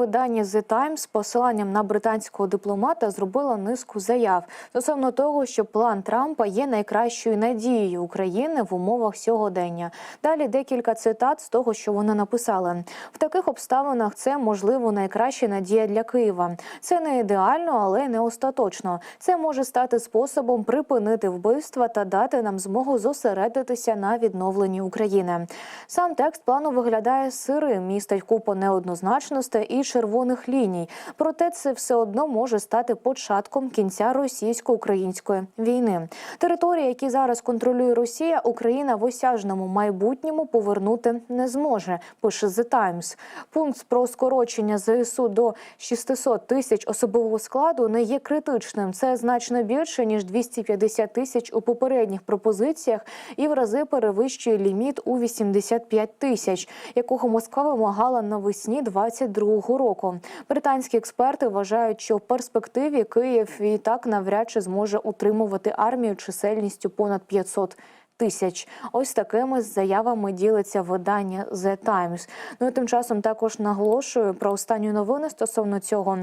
видання The Times з посиланням на британського дипломата зробило низку заяв стосовно того, що план Трампа є найкращою надією України в умовах сьогодення. Далі декілька цитат з того, що вони написали. В таких обставинах це можливо найкраща надія для Києва. Це не ідеально, але не остаточно. Це може стати способом припинити вбивства та дати нам змогу зосередитися на відновленні України. Сам текст плану виглядає сирим, містить купу неоднозначностей і червоних ліній. Проте це все одно може стати початком кінця російсько-української війни. Території, які зараз контролює Росія, Україна в осяжному майбутньому повернути не зможе. Пише The Times. Пункт про скорочення ЗСУ до 600 тисяч особового складу не є критичним. Це значно більше ніж 250 тисяч у попередніх пропозиціях і в рази перевищує ліміт у 85 тисяч, якого Москва вимагала навесні 22-го року. Британські експерти вважають, що в перспективі Київ і так навряд чи зможе утримувати армію чисельністю понад 500 Тисяч ось такими заявами ділиться видання The Times. Ну і тим часом також наголошую про останні новини стосовно цього.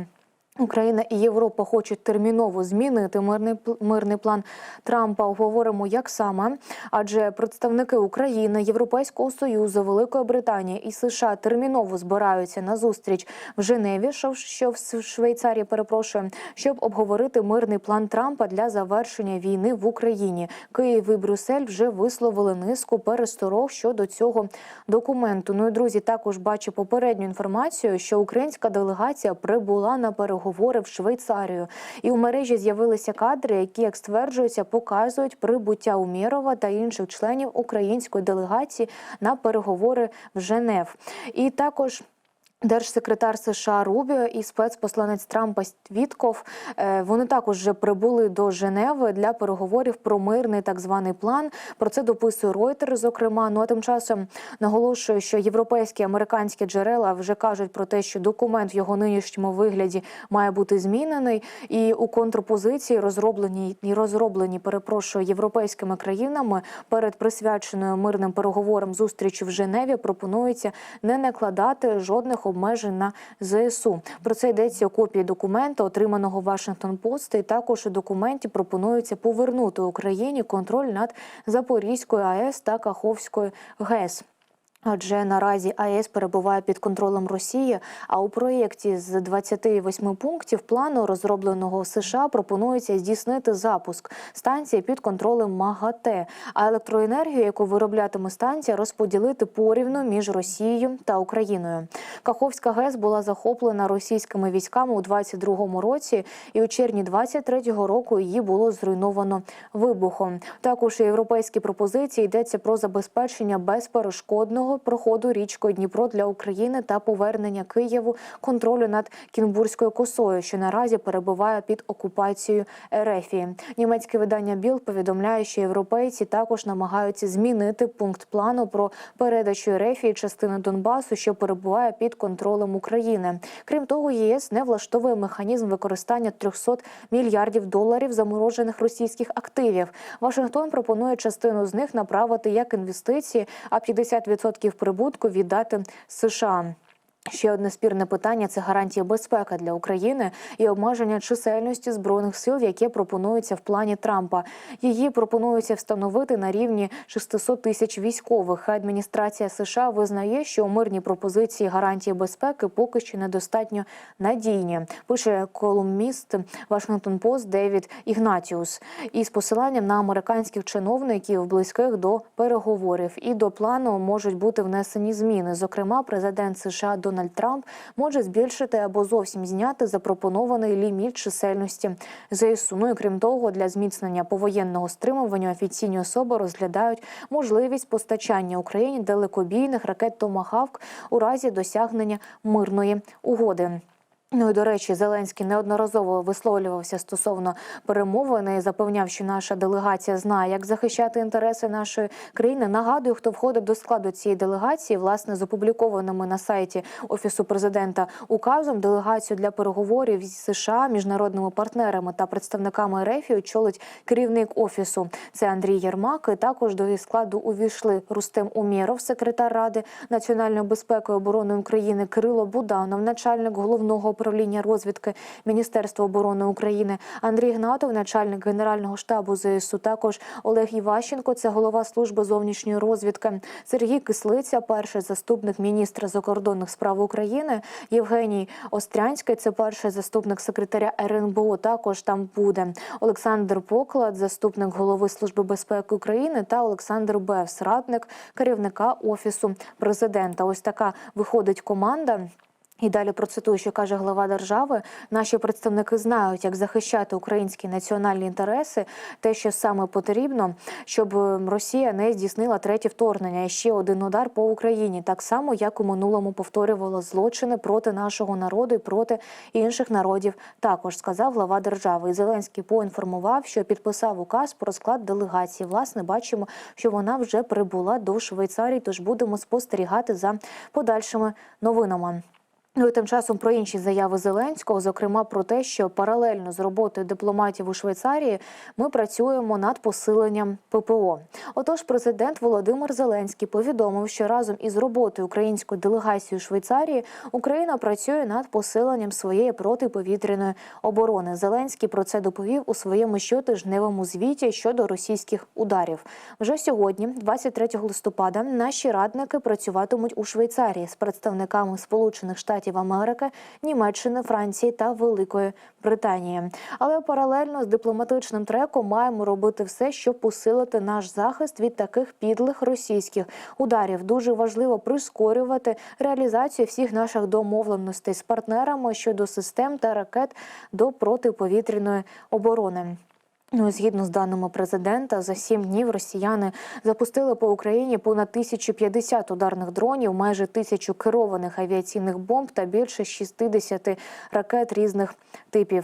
Україна і Європа хочуть терміново змінити мирний мирний план Трампа. Говоримо, як саме, адже представники України, Європейського союзу, Великої Британії і США терміново збираються на зустріч в Женеві, що в- Швейцарії, перепрошую, щоб обговорити мирний план Трампа для завершення війни в Україні. Київ і Брюссель вже висловили низку пересторог щодо цього документу. Ну і друзі, також бачу попередню інформацію, що українська делегація прибула на переговори в Швейцарію, і у мережі з'явилися кадри, які, як стверджується, показують прибуття Умірова та інших членів української делегації на переговори в Женев. І також. Держсекретар США Рубіо і спецпосланець Трампа Вітков е, вони також вже прибули до Женеви для переговорів про мирний так званий план. Про це дописує Reuters, зокрема. Ну а тим часом наголошую, що європейські американські джерела вже кажуть про те, що документ в його нинішньому вигляді має бути змінений, і у контрпозиції розроблені і розроблені, перепрошую, європейськими країнами перед присвяченою мирним переговорам зустрічі в Женеві пропонується не накладати жодних обмежень на ЗСУ. Про це йдеться у копії документа, отриманого Вашингтон Пост. І також у документі пропонується повернути Україні контроль над Запорізькою АЕС та Каховською ГЕС. Адже наразі АЕС перебуває під контролем Росії. А у проєкті з 28 пунктів плану, розробленого США, пропонується здійснити запуск станції під контролем МАГАТЕ. А електроенергію, яку вироблятиме станція, розподілити порівну між Росією та Україною. Каховська ГЕС була захоплена російськими військами у 22-му році, і у червні 23-го року її було зруйновано вибухом. Також у європейській пропозиції йдеться про забезпечення безперешкодного проходу річкою Дніпро для України та повернення Києву контролю над Кінбурзькою косою, що наразі перебуває під окупацією Ерефії. Німецьке видання Біл повідомляє, що європейці також намагаються змінити пункт плану про передачу Ерефії частини Донбасу, що перебуває під контролем України. Крім того, ЄС не влаштовує механізм використання 300 мільярдів доларів заморожених російських активів. Вашингтон пропонує частину з них направити як інвестиції, а 50% прибутку віддати США. Ще одне спірне питання це гарантія безпеки для України і обмеження чисельності збройних сил, яке пропонується в плані Трампа. Її пропонується встановити на рівні 600 тисяч військових. Адміністрація США визнає, що мирні пропозиції гарантії безпеки поки що недостатньо надійні. Пише колумніст Вашингтон Пост Девід Ігнатіус із посиланням на американських чиновників близьких до переговорів. І до плану можуть бути внесені зміни. Зокрема, президент США Дональд Трамп може збільшити або зовсім зняти запропонований ліміт чисельності ЗСУ. Ну і крім того, для зміцнення повоєнного стримування офіційні особи розглядають можливість постачання Україні далекобійних ракет Томахавк у разі досягнення мирної угоди. Ну і до речі, Зеленський неодноразово висловлювався стосовно перемовини і запевняв, що наша делегація знає, як захищати інтереси нашої країни. Нагадую, хто входить до складу цієї делегації, власне, з опублікованими на сайті офісу президента указом делегацію для переговорів з США, міжнародними партнерами та представниками РФ очолить керівник офісу. Це Андрій Єрмак. І також до її складу увійшли Рустем Умєров, секретар ради національної безпеки і оборони України, Кирило Буданов, начальник головного управління розвідки Міністерства оборони України, Андрій Гнатов, начальник генерального штабу ЗСУ. Також Олег Іващенко, це голова служби зовнішньої розвідки, Сергій Кислиця, перший заступник міністра закордонних справ України, Євгеній Острянський, це перший заступник секретаря РНБО. Також там буде Олександр Поклад, заступник голови служби безпеки України, та Олександр Бевс, радник керівника офісу президента. Ось така виходить команда. І далі процитую, що каже глава держави: наші представники знають, як захищати українські національні інтереси, те, що саме потрібно, щоб е, Росія не здійснила третє вторгнення і ще один удар по Україні, так само як у минулому повторювала злочини проти нашого народу і проти інших народів. Також сказав глава держави. І Зеленський поінформував, що підписав указ про склад делегації. Власне, бачимо, що вона вже прибула до Швейцарії. Тож будемо спостерігати за подальшими новинами. Ну і тим часом про інші заяви Зеленського, зокрема про те, що паралельно з роботою дипломатів у Швейцарії ми працюємо над посиленням ППО. Отож, президент Володимир Зеленський повідомив, що разом із роботою української делегації у Швейцарії Україна працює над посиленням своєї протиповітряної оборони. Зеленський про це доповів у своєму щотижневому звіті щодо російських ударів. Вже сьогодні, 23 листопада, наші радники працюватимуть у Швейцарії з представниками Сполучених Штатів Америки, Німеччини, Франції та Великої Британії. Але паралельно з дипломатичним треком маємо робити все, щоб посилити наш захист від таких підлих російських ударів. Дуже важливо прискорювати реалізацію всіх наших домовленостей з партнерами щодо систем та ракет до протиповітряної оборони. Ну, згідно з даними президента, за сім днів росіяни запустили по Україні понад 1050 ударних дронів, майже тисячу керованих авіаційних бомб та більше 60 ракет різних типів.